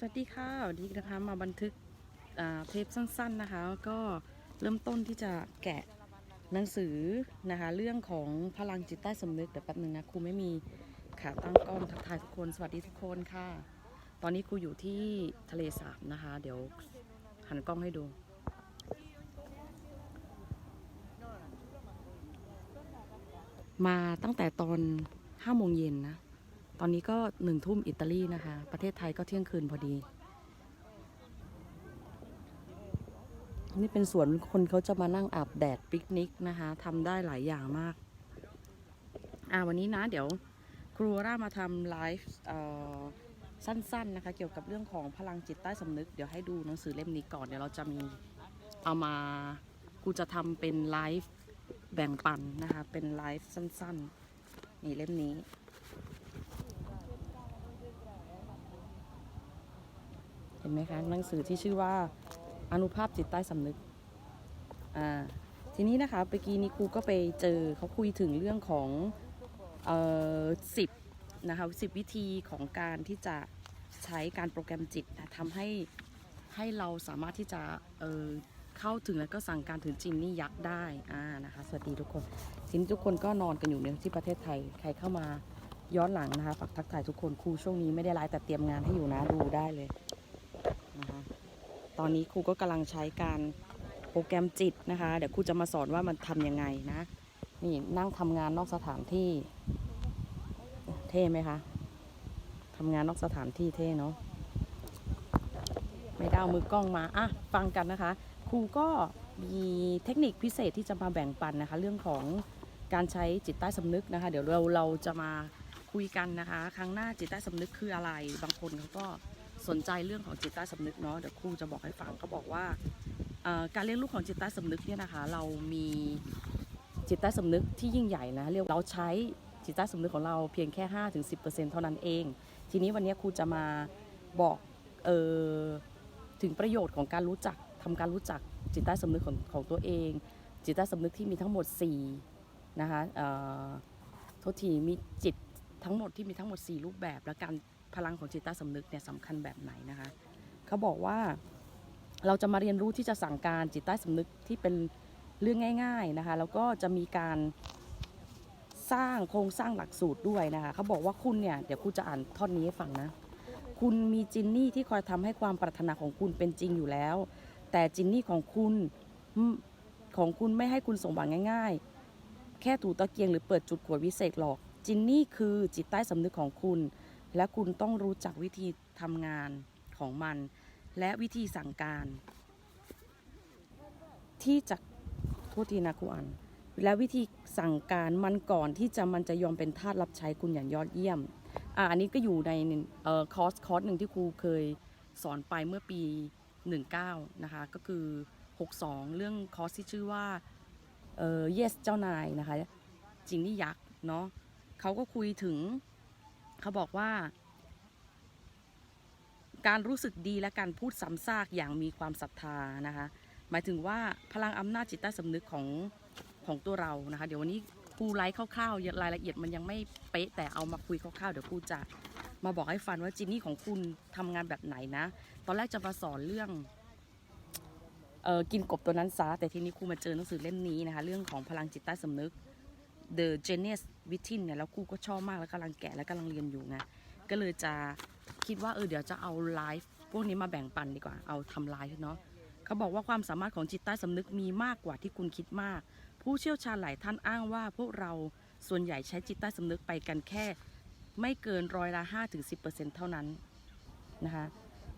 สวัสดีค่ะวันนี้นะคะมาบันทึกเทปสั้นๆนะคะ ก็เริ่มต้นที่จะแกะหนังสือนะคะ เรื่องของพลังจิตใต้สำนึกเดี๋ยวแป๊บนึงนะครูไม่มีขาตั้งกล้องทักทายทุกคน สวัสดีทุกคนค่ะ ตอนนี้ครูอยู่ที่ทะเลสาบนะคะ เดี๋ยวหันกล้องให้ดู มาตั้งแต่ตอน5โมงเย็นนะ ตอนนี้ก็หนึ่งทุ่มอิตาลีนะคะ ประเทศไทยก็เที่ยงคืนพอดี นี่เป็นสวนคนเขาจะมานั่งอาบแดดปิกนิกนะคะทำได้หลายอย่างมาก อ่าวันนี้นะเดี๋ยวครูร่ามาทำไลฟ์สั้นๆนะคะเกี่ยวกับเรื่องของพลังจิตใต้สำนึก เดี๋ยวให้ดูหนังสือเล่มนี้ก่อนเดี๋ยวเราจะมีเอามาครูจะทำเป็นไลฟ์แบ่งปันนะคะเป็นไลฟ์สั้นๆนี่เล่มนี้ ห็นไหมคะหนังสือที่ชื่อว่าอนุภาพจิตใต้สำนึกอ่าทีนี้นะคะเมื่อกี้นี้ครูก็ไปเจอเขาคุยถึงเรื่องของเอ่อสิบนะคะสิบวิธีของการที่จะใช้การโปรแกรมจิตนะทำให้ให้เราสามารถที่จะเอ่อเข้าถึงแล้วก็สั่งการถึงจินนี่ยักษ์ได้อ่านะคะสวัสดีทุกคนทีนี้ทุกคนก็นอนกันอยู่ในที่ประเทศไทยใครเข้ามาย้อนหลังนะคะฝากทักทายทุกคนครูช่วงนี้ไม่ได้ไลฟ์แต่เตรียมงานให้อยู่นะดูได้เลย นะคะตอนนี้ครูก็กำลังใช้การโปรแกรมจิตนะคะ เดี๋ยวครูจะมาสอนว่ามันทำยังไงนะ นี่นั่งทำงานนอกสถานที่เท่ไหมคะทำงานนอกสถานที่เท่เนาะไม่ได้เอามือกล้องมาอะฟังกันนะคะ ครูก็มีเทคนิคพิเศษที่จะมาแบ่งปันนะคะ เรื่องของการใช้จิตใต้สำนึกนะคะ เดี๋ยวเราเราจะมาคุยกันนะคะ ครั้งหน้าจิตใต้สำนึกคืออะไร บางคนเขาก็ สนใจเรื่องของจิตใต้สำนึกเนาะเดี๋ยวครูจะบอกให้ฟังเขาบอกว่าการเลี้ยงลูกของจิตใต้สำนึกเนี่ยนะคะ เรามีจิตใต้สำนึกที่ยิ่งใหญ่นะเรียกเราใช้จิตใต้สำนึกของเราเพียงแค่ 5-10%เท่านั้นเอง ทีนี้วันนี้ครูจะมาบอกเออถึงประโยชน์ของการรู้จักทำการรู้จักจิตใต้สำนึกของของตัวเอง จิตใต้สำนึกที่มีทั้งหมด4นะคะโทษทีมีจิตทั้งหมดที่มีทั้งหมด 4 รูปแบบและการ พลังของจิตใต้สำนึกเนี่ยสำคัญแบบไหนนะคะเขาบอกว่าเราจะมาเรียนรู้ที่จะสั่งการจิตใต้สำนึกที่เป็นเรื่องง่าย ๆนะคะ แล้วก็จะมีการสร้างโครงสร้างหลักสูตรด้วยนะคะเขาบอกว่าคุณเนี่ยเดี๋ยวครูจะอ่านท่อนนี้ให้ฟังนะ คุณมีจินนี่ที่คอยทำให้ความปรารถนาของคุณเป็นจริงอยู่แล้ว แต่จินนี่ของคุณของคุณไม่ให้คุณสมหวังง่าย ๆ แค่ถูตะเกียงหรือเปิดจุดขวดวิเศษหรอก จินนี่คือจิตใต้สำนึกของคุณ และคุณต้องรู้จักวิธีทำงานของมัน และวิธีสั่งการ ที่จะโทษทีนะครูอัน และวิธีสั่งการมันก่อนที่จะมันจะยอมเป็นทาสรับใช้คุณอย่างยอดเยี่ยมอ่าอันนี้ก็อยู่ในเอ่อคอร์สคอร์สหนึ่งที่ครูเคยสอนไปเมื่อปี 19 นะคะ ก็คือ 62 เรื่องคอร์สที่ชื่อว่าเอ่อ yes เจ้านายนะคะจริงนี่ยักษ์เนาะเขาก็คุยถึง เขาบอกว่า การรู้สึกดีและการพูดซ้ำซากอย่างมีความศรัทธานะคะ หมายถึงว่าพลังอำนาจจิตใต้สำนึกของของตัวเรานะคะ เดี๋ยววันนี้ครูไลฟ์คร่าวๆรายละเอียดมันยังไม่เป๊ะแต่เอามาคุยคร่าวๆเดี๋ยวครูจะมาบอกให้ฟันว่าจินนี่ของคุณทำงานแบบไหนนะ ตอนแรกจะมาสอนเรื่องเออกินกบตัวนั้นซะแต่ทีนี้ครูมาเจอหนังสือเล่มนี้นะคะ เรื่องของพลังจิตใต้สำนึก The Genius Within เนี่ยแล้วครูก็ชอบมากแล้วกำลังแกะและกำลังเรียนอยู่ไงก็เลยจะคิดว่าเออเดี๋ยวจะเอาไลฟ์พวกนี้มาแบ่งปันดีกว่าเอาทำไลฟ์เนาะเขาบอกว่าความสามารถของจิตใต้สำนึกมีมากกว่าที่คุณคิดมาก ผู้เชี่ยวชาญหลายท่านอ้างว่าพวกเราส่วนใหญ่ใช้จิตใต้สำนึกไปกันแค่ ไม่เกินร้อยละ5ถึง10%เท่านั้นนะคะ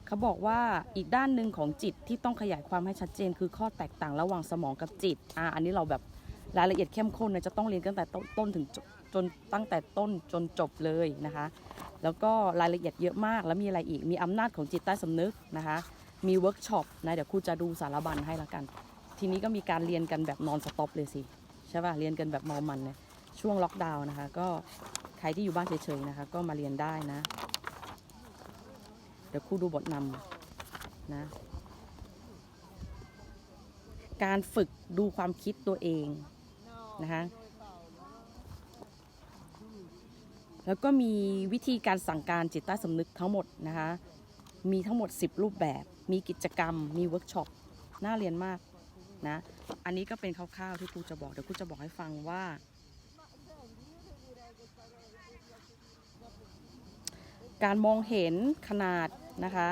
เขาบอกว่าอีกด้านหนึ่งของจิตที่ต้องขยายความให้ชัดเจน คือข้อแตกต่างระหว่างสมองกับจิตอ่าอันนี้เราแบบรายละเอียดเข้มข้นนะจะต้องเรียนตั้งแต่ต้นต้นถึง จนตั้งแต่ต้นจนจบเลยนะคะ แล้วก็รายละเอียดเยอะมากแล้วมีอะไรอีกมีอำนาจของจิตใต้สำนึกนะคะ มีเวิร์กช็อปนะเดี๋ยวครูจะดูสารบัญให้ละกัน ทีนี้ก็มีการเรียนกันแบบนอนสต็อปเลยสิใช่ป่ะเรียนกันแบบมอมันเลยช่วงล็อกดาวน์นะคะ ก็ใครที่อยู่บ้านเฉยๆนะคะ ก็มาเรียนได้นะ เดี๋ยวครูดูบทนำนะการฝึกดูความคิดตัวเองนะคะ แล้วก็มีวิธีการสั่งการจิตใต้สำนึกทั้งหมดนะคะ มีทั้งหมด 10 รูปแบบ มีกิจกรรม มีเวิร์กช็อป น่าเรียนมากนะ อันนี้ก็เป็นคร่าวๆที่ครูจะบอก เดี๋ยวครูจะบอกให้ฟังว่า การมองเห็นขนาดนะคะ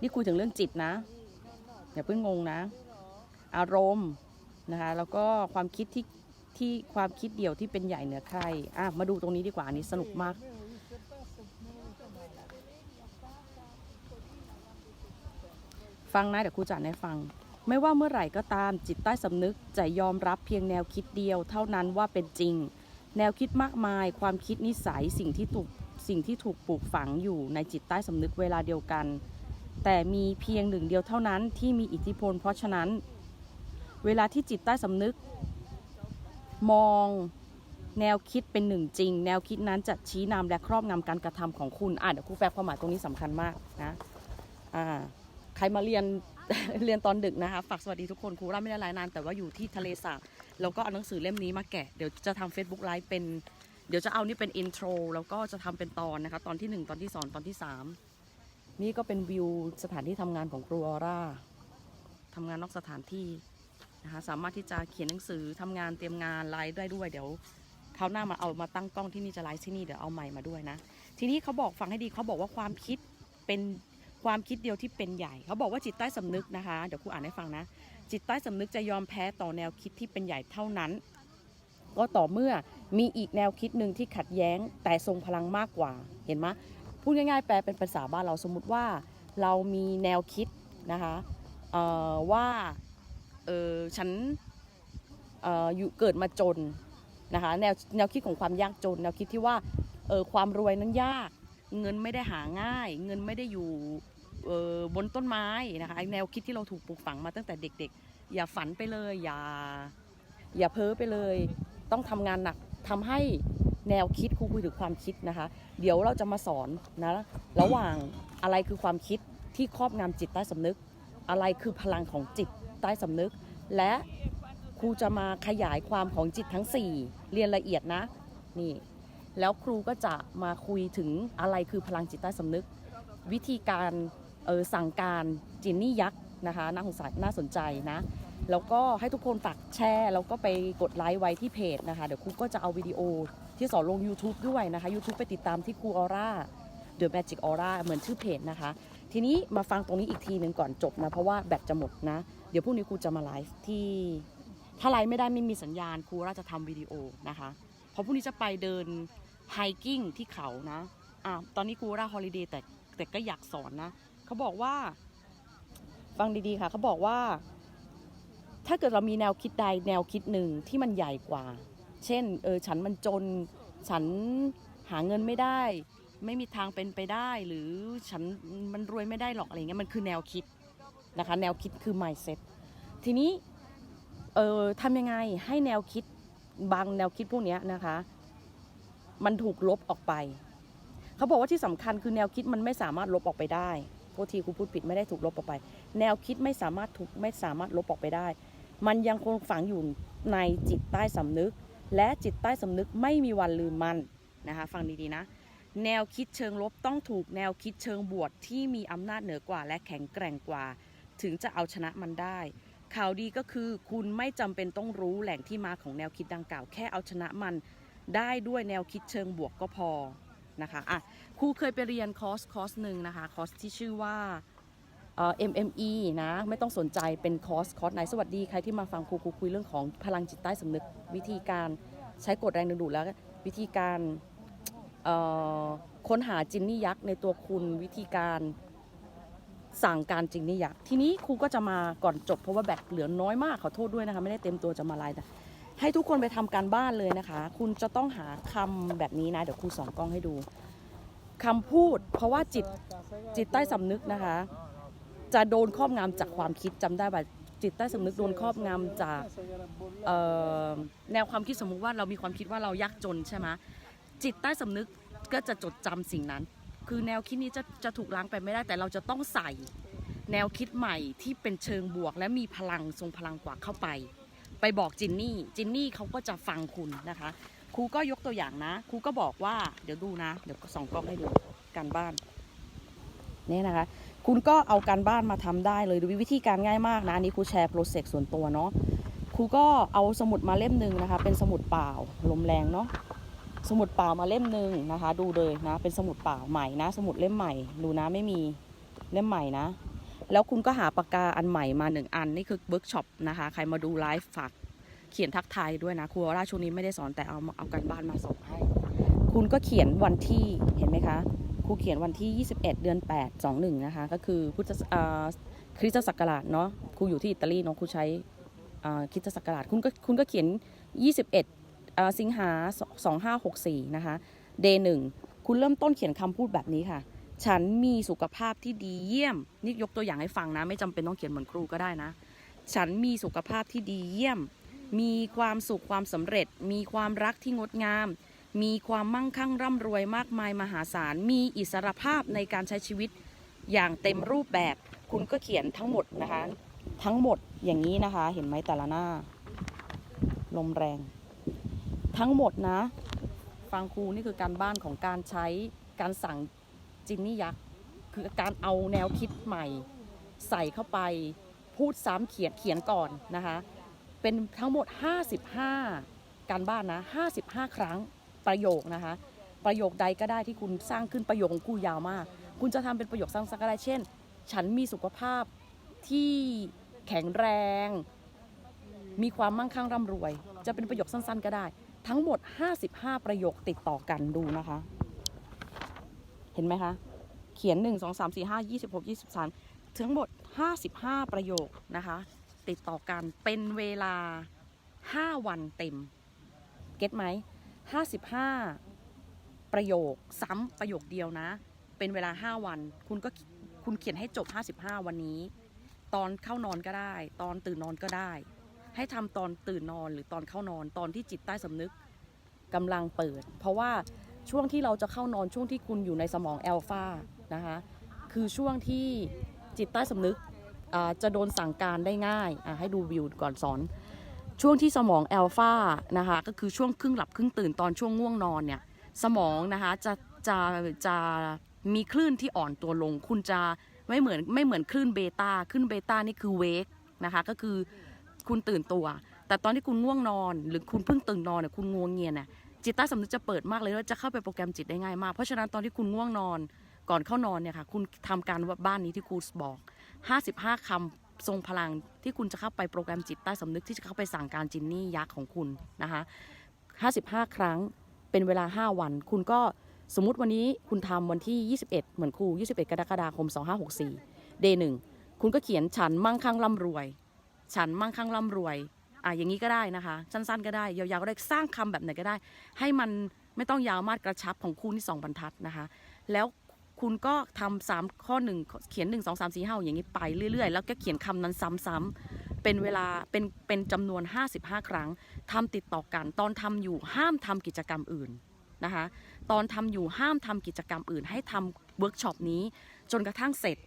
นี่คุยถึงเรื่องจิตนะ อย่าเพิ่งงงนะ อารมณ์นะคะ แล้วก็ความคิดที่ ที่ความคิดเดี่ยวที่เป็นใหญ่เหนือใครอะมาดูตรงนี้ดีกว่าอันนี้สนุกมาก ฟังนะเดี๋ยวครูจะอ่านให้ฟัง ไม่ว่าเมื่อไหร่ก็ตามจิตใต้สำนึกจะยอมรับเพียงแนวคิดเดียวเท่านั้นว่าเป็นจริง แนวคิดมากมาย ความคิดนิสัยสิ่งที่ถูกสิ่งที่ถูกปลูกฝังอยู่ในจิตใต้สำนึกเวลาเดียวกัน แต่มีเพียงหนึ่งเดียวเท่านั้นที่มีอิทธิพล เพราะฉะนั้น เวลาที่จิตใต้สำนึก มองแนวคิดเป็นหนึ่งจริง แนวคิดนั้นจะชี้นำและครอบงำการกระทำของคุณอะเดี๋ยวครูแปลความหมายตรงนี้สำคัญมากนะอ่าใครมาเรียนเรียนตอนดึกนะคะฝากสวัสดีทุกคนครูร่าไม่ได้รายนานแต่ว่าอยู่ที่ทะเลสาบแล้วก็เอาหนังสือเล่มนี้มาแกะเดี๋ยวจะทำ Facebook ไลฟ์เป็นเดี๋ยวจะเอานี่เป็นอินโทรแล้วก็จะทำเป็นตอนนะคะ ตอนที่ 1 ตอนที่ 2 ตอนที่ 3 นี่ก็เป็นวิวสถานที่ทำงานของครูออร่าทำงานนอกสถานที่ นะคะสามารถที่จะเขียนหนังสือทำงานเตรียมงานไลฟ์ได้ด้วยเดี๋ยวคราวหน้ามาเอามาตั้งกล้องที่นี่จะไลฟ์ที่นี่เดี๋ยวเอาใหม่มาด้วยนะ ทีนี้เขาบอกฟังให้ดีเขาบอกว่าความคิดเป็นความคิดเดียวที่เป็นใหญ่ เขาบอกว่าจิตใต้สำนึกนะคะเดี๋ยวครูอ่านให้ฟังนะ จิตใต้สำนึกจะยอมแพ้ต่อแนวคิดที่เป็นใหญ่เท่านั้น ก็ต่อเมื่อมีอีกแนวคิดหนึ่งที่ขัดแย้งแต่ทรงพลังมากกว่าเห็นไหมพูดง่ายๆแปลเป็นภาษาบ้านเราสมมติว่าเรามีแนวคิดนะคะว่า เออฉันเอ่ออยู่เกิดมาจนนะคะแนวแนวคิดของความยากจน แนวคิดที่ว่าเออความรวยนั้นยาก เงินไม่ได้หาง่าย เงินไม่ได้อยู่เออบนต้นไม้นะคะไอแนวคิดที่เราถูกปลูกฝังมาตั้งแต่เด็กๆ อย่าฝันไปเลย อย่าอย่าเพ้อไปเลย ต้องทำงานหนักทำให้แนวคิดครูคุยถึงความคิดนะคะ เดี๋ยวเราจะมาสอนนะระหว่างอะไรคือความคิดที่ครอบงำจิตใต้สำนึก อะไรคือพลังของจิต ใต้สำนึก และครูจะมาขยายความของจิตทั้ง 4 เรียนละเอียดนะนี่แล้วครูก็จะมาคุยถึงอะไรคือพลังจิตใต้สำนึก วิธีการออสั่งการจินนี่ยักษ์นะคะน่าสงสัยน่าสนใจนะแล้วก็ให้ทุกคนฝากแชร์ แล้วก็ไปกดไลค์ไว้ที่เพจนะคะ เดี๋ยวครูก็จะเอาวิดีโอที่สอนลง YouTube ด้วยนะคะ YouTube ไปติดตามที่ครูออร่า The Magic Aura เหมือนชื่อเพจนะคะ ทีนี้มาฟังตรงนี้อีกทีหนึ่งก่อนจบนะ เพราะว่าแบตจะหมดนะ เดี๋ยวพรุ่งนี้ครูจะมาไลฟ์ที่ ถ้าไลฟ์ไม่ได้ไม่มีสัญญาณครูราจะทำวิดีโอนะคะเพราะพรุ่งนี้จะไปเดินไฮกิ้งที่เขานะอะตอนนี้ครูราฮอลิเดย์แต่แต่ก็อยากสอนนะเขาบอกว่า ฟังดีๆค่ะเขาบอกว่า ถ้าเกิดเรามีแนวคิดใดแนวคิดหนึ่งที่มันใหญ่กว่า เช่นเออฉันมันจนฉันหาเงินไม่ได้ ไม่มีทางเป็นไปได้ หรือฉันมันรวยไม่ได้หรอกอะไรเงี้ยมันคือแนวคิดนะคะ แนวคิดคือ mindset ทีนี้เออทำยังไงให้แนวคิดบางแนวคิดพวกนี้นะคะ มันถูกลบออกไป เขาบอกว่าที่สำคัญคือแนวคิดมันไม่สามารถลบออกไปได้โทษทีครูพูดผิดไม่ได้ถูกลบออกไป แนวคิดไม่สามารถถูกไม่สามารถลบออกไปได้ มันยังคงฝังอยู่ในจิตใต้สำนึก และจิตใต้สำนึกไม่มีวันลืมมันนะคะ ฟังดีๆนะ แนวคิดเชิงลบต้องถูกแนวคิดเชิงบวกที่มีอำนาจเหนือกว่าและแข็งแกร่งกว่า ถึงจะเอาชนะมันได้ ข่าวดีก็คือคุณไม่จำเป็นต้องรู้แหล่งที่มาของแนวคิดดังกล่าวแค่เอาชนะมัน ได้ด้วยแนวคิดเชิงบวกก็พอนะคะอะครูเคยไปเรียนคอร์สคอร์สหนึ่งนะคะคอร์สที่ชื่อว่าเอ่อ MME นะไม่ต้องสนใจเป็นคอร์สคอร์สไหนสวัสดีใครที่มาฟังครูครูคุยเรื่องของพลังจิตใต้สำนึกวิธีการใช้กฎแรงดึงดูดแล้ววิธีการ ค้นหาจินนี่ยักษ์ในตัวคุณวิธีการสั่งการจินนี่ยักษ์ทีนี้ครูก็จะมาก่อนจบเพราะว่าแบตเหลือน้อยมากขอโทษด้วยนะคะ ไม่ได้เต็มตัวจะมาไลฟ์นะให้ทุกคนไปทำการบ้านเลยนะคะ คุณจะต้องหาคำแบบนี้นะ เดี๋ยวครูสองกล้องให้ดูคำพูด เพราะว่าจิตจิตใต้สำนึกนะคะ จะโดนครอบงำจากความคิดจำได้ป่ะจิตใต้สำนึกโดนครอบงำจากแนวความคิดสมมุติว่าเรามีความคิดว่าเรายากจนใช่ไหม จิตใต้สำนึกก็จะจดจำสิ่งนั้น คือแนวคิดนี้จะจะถูกล้างไปไม่ได้แต่เราจะต้องใส่แนวคิดใหม่ที่เป็นเชิงบวก และมีพลังทรงพลังกว่าเข้าไป ไปบอกจินนี่ จินนี่เขาก็จะฟังคุณนะคะ ครูก็ยกตัวอย่างนะ ครูก็บอกว่าเดี๋ยวดูนะ เดี๋ยวส่องกล้องให้ดูการบ้านเนี่ยนะคะ คุณก็เอาการบ้านมาทำได้เลยดยวิธีการง่ายมากนะอันนี้ครูแชร์โปรเซสส่วนตัวเนาะครูก็เอาสมุดมาเล่มหนึ่งนะคะ เป็นสมุดเปล่าลมแรงเนาะ สมุดเปล่ามาเล่มหนึ่งนะคะ ดูเลยนะ เป็นสมุดเปล่าใหม่นะ สมุดเล่มใหม่ ดูนะไม่มีเล่มใหม่นะ แล้วคุณก็หาปากกาอันใหม่มาหนึ่งอันนี่คือเวิร์กช็อปนะคะ ใครมาดูไลฟ์ฝากเขียนทักทายด้วยนะครูร่าช่วงนี้ไม่ได้สอนแต่เอาเอาการบ้านมาส่งให้ คุณก็เขียนวันที่เห็นไหมคะครูเขียนวันที่ 21 เดือน 8 21 นะคะ ก็คือพุทธคริสตศักราชเนาะครูอยู่ที่อิตาลีเนาะครูใช้คริสตศักราชคุณก็คุณก็เขียน 21 สิงหา 2564 นะคะ เดย์หนึ่งคุณเริ่มต้นเขียนคำพูดแบบนี้ค่ะ ฉันมีสุขภาพที่ดีเยี่ยม นี่ยกตัวอย่างให้ฟังนะ ไม่จำเป็นต้องเขียนเหมือนครูก็ได้นะ ฉันมีสุขภาพที่ดีเยี่ยม มีความสุขความสำเร็จ มีความรักที่งดงาม มีความมั่งคั่งร่ำรวยมากมายมหาศาล มีอิสรภาพในการใช้ชีวิตอย่างเต็มรูปแบบ คุณก็เขียนทั้งหมดนะคะ ทั้งหมดอย่างนี้นะคะ เห็นไหมแต่ละหน้า ลมแรง ทั้งหมดนะ ฟังครูนี่คือการบ้านของการใช้การสั่งจินนี่ยักษ์คือการเอาแนวคิดใหม่ ใส่เข้าไปพูดซ้ำเขียนเขียนก่อนนะคะ เป็นทั้งหมด 55 การบ้านนะ 55 ครั้งประโยคนะคะ ประโยคใดก็ได้ที่คุณสร้างขึ้นประโยคของกูยาวมาก คุณจะทำเป็นประโยคสั้นๆก็ได้เช่น ฉันมีสุขภาพที่แข็งแรง มีความมั่งคั่งร่ำรวย จะเป็นประโยคสั้นๆ ก็ได้ ทั้งหมด 55 ประโยคติดต่อกันดูนะคะ เห็นไหมคะ เขียน 1 2 3 4 5 26 23 ทั้งหมด 55 ประโยคนะคะ ติดต่อกันเป็นเวลา 5 วันเต็ม เก็ตไหม 55 ประโยคซ้ำประโยคเดียวนะ เป็นเวลา 5 วัน คุณก็คุณเขียนให้จบ 55 วันนี้ ตอนเข้านอนก็ได้ ตอนตื่นนอนก็ได้ ให้ทำตอนตื่นนอนหรือตอนเข้านอนตอนที่จิตใต้สำนึกกำลังเปิด เพราะว่าช่วงที่เราจะเข้านอนช่วงที่คุณอยู่ในสมองแอลฟานะคะคือช่วงที่จิตใต้สำนึกจะโดนสั่งการได้ง่ายให้ดูวิวก่อนสอนช่วงที่สมองแอลฟานะคะก็คือช่วงครึ่งหลับครึ่งตื่นตอนช่วงง่วงนอนเนี่ยสมองนะคะจะจะจะมีคลื่นที่อ่อนตัวลง คุณจะไม่เหมือนไม่เหมือนคลื่นเบต้าคลื่นเบต้านี่คือเวกนะคะก็คือ คุณตื่นตัว แต่ตอนที่คุณง่วงนอน หรือคุณเพิ่งตื่นนอนเนี่ยคุณง่วงเงียเนี่ยจิตใต้สำนึกจะเปิดมากเลยแล้วจะเข้าไปโปรแกรมจิตได้ง่ายมาก เพราะฉะนั้นตอนที่คุณง่วงนอนก่อนเข้านอนเนี่ยค่ะคุณทำการบ้านนี้ที่ครูบอก 55คำทรงพลังที่คุณจะเข้าไปโปรแกรมจิตใต้สำนึกที่จะเข้าไปสั่งการจินนี่ยักษ์ของคุณนะคะ 55 ครั้งเป็นเวลา 5 วัน คุณก็สมมุติวันนี้คุณทำวันที่ 21 เหมือนครู 21 กรกฎาคม 2564เดย์หนึ่งคุณก็เขียนฉันมั่งคั่งร่ำรวย ฉันมั่งคั่งร่ำรวยอะอย่างนี้ก็ได้นะคะ สั้นๆก็ได้ยาวๆก็ได้สร้างคำแบบไหนก็ได้ ให้มันไม่ต้องยาวมากกระชับของคุณที่สองบรรทัดนะคะ แล้วคุณก็ทำสามข้อหนึ่งเขียนหนึ่งสองสามสี่ห้าอย่างนี้ไปเรื่อยๆ แล้วก็เขียนคำนั้นซ้ำๆเป็นเวลาเป็นเป็นจำนวน 55 ครั้งทำติดต่อกัน ตอนทำอยู่ห้ามทำกิจกรรมอื่นนะคะ ตอนทำอยู่ห้ามทำกิจกรรมอื่น ให้ทำเวิร์กช็อปนี้จนกระทั่งเสร็จ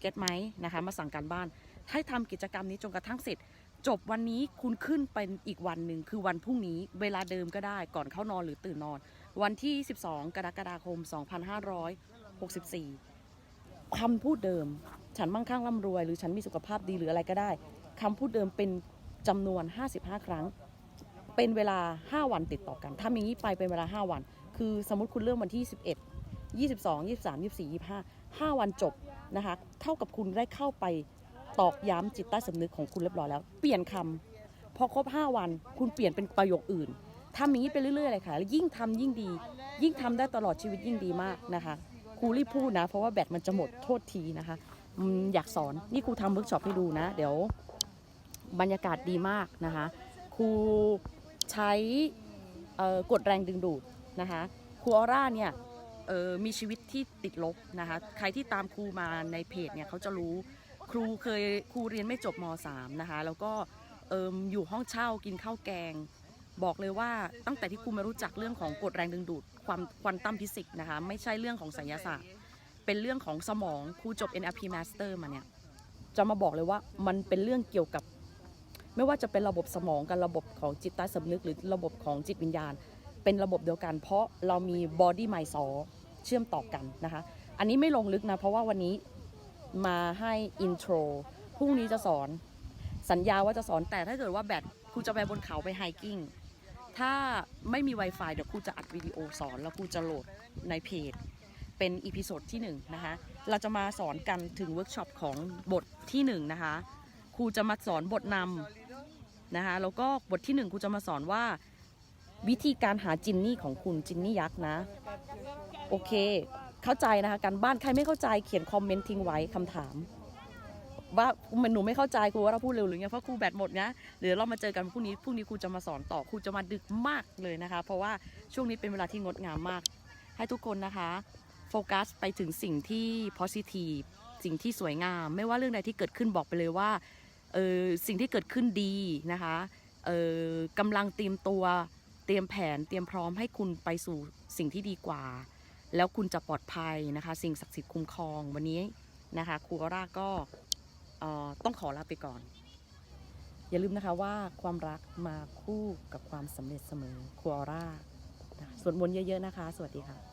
เก็ตไหมนะคะ มาสั่งการบ้าน ให้ทำกิจกรรมนี้จนกระทั่งเสร็จ จบวันนี้คุณขึ้นเป็นอีกวันหนึ่งคือวันพรุ่งนี้เวลาเดิมก็ได้ก่อนเข้านอนหรือตื่นนอน วันที่ 12 กรกฎาคม 2564คำพูดเดิม ฉันมั่งคั่งร่ำรวย หรือฉันมีสุขภาพดีหรืออะไรก็ได้คำพูดเดิมเป็นจำนวน 55 ครั้ง เป็นเวลา 5 วันติดต่อกันทำอย่างนี้ไปเป็นเวลา 5 วัน คือสมมติคุณเริ่มวันที่ 11 22 23 24 25 5 วันจบนะคะ เท่ากับคุณได้เข้าไป ตอกย้ำจิตใต้สำนึกของคุณเรียบร้อยแล้ว เปลี่ยนคำพอครบ 5 วัน คุณเปลี่ยนเป็นประโยคอื่นทำอย่างนี้ไปเรื่อยๆเลยค่ะแล้วยิ่งทำยิ่งดี ยิ่งทำได้ตลอดชีวิตยิ่งดีมากนะคะครูรีบพูดนะ เพราะว่าแบตมันจะหมดโทษทีนะคะอยากสอนนี่ครูทำเวิร์กช็อปให้ดูนะ เดี๋ยวบรรยากาศดีมากนะคะครูใช้กดแรงดึงดูดนะคะครูออร่าเนี่ยมีชีวิตที่ติดลบนะคะใครที่ตามครูมาในเพจเนี่ยเขาจะรู้ ครูเคยครูเรียนไม่จบม .3 นะคะ แล้วก็เอออยู่ห้องเช่ากินข้าวแกง บอกเลยว่าตั้งแต่ที่ครูมารู้จักเรื่องของกฎแรงดึงดูดความควอนตัมฟิสิกส์นะคะ ไม่ใช่เรื่องของไสยศาสตร์ เป็นเรื่องของสมองครูจบ NLP Master มาเนี่ย จะมาบอกเลยว่ามันเป็นเรื่องเกี่ยวกับ ไม่ว่าจะเป็นระบบสมองกับระบบของจิตใต้สำนึก หรือระบบของจิตวิญญาณ เป็นระบบเดียวกัน เพราะเรามี body mind soul เชื่อมต่อกันนะคะ อันนี้ไม่ลงลึกนะ เพราะว่าวันนี้ มาให้อินโทรพรุ่งนี้จะสอน สัญญาว่าจะสอนแต่ถ้าเกิดว่าแบตครูจะไปบนเขาไปไฮกิ้งถ้าไม่มี Wi-Fi เดี๋ยวครูจะอัดวิดีโอสอน แล้วครูจะโหลดในเพจ เป็นอีพิโซดที่1นะคะเราจะมาสอนกันถึงเวิร์กช็อปของบทที่1นะคะครูจะมาสอนบทนำนะคะแล้วก็บทที่ 1ครูจะมาสอนว่าวิธีการหาจินนี่ของคุณจินนี่ยักษ์นะ โอเค เข้าใจนะคะการบ้านใครไม่เข้าใจเขียนคอมเมนต์ทิ้งไว้คำถาม ว่ามันหนูไม่เข้าใจครูว่าเราพูดเร็วหรือไงเพราะครูแบตหมดนะเดี๋ยวเรามาเจอกันพรุ่งนี้พรุ่งนี้ครูจะมาสอนต่อครูจะมาดึกมากเลยนะคะ เพราะว่าช่วงนี้เป็นเวลาที่งดงามมาก ให้ทุกคนนะคะโฟกัสไปถึงสิ่งที่ positive สิ่งที่สวยงาม ไม่ว่าเรื่องใดที่เกิดขึ้นบอกไปเลยว่าเออสิ่งที่เกิดขึ้นดีนะคะเออกำลังเตรียมตัวเตรียมแผนเตรียมพร้อมให้คุณไปสู่สิ่งที่ดีกว่า แล้วคุณจะปลอดภัยนะคะ สิ่งศักดิ์สิทธิ์คุ้มครองวันนี้นะคะครูออร่าก็ต้องขอลาไปก่อน อย่าลืมนะคะว่าความรักมาคู่กับความสำเร็จเสมอครูอร่าสวดมนต์เยอะๆนะคะ สวัสดีค่ะ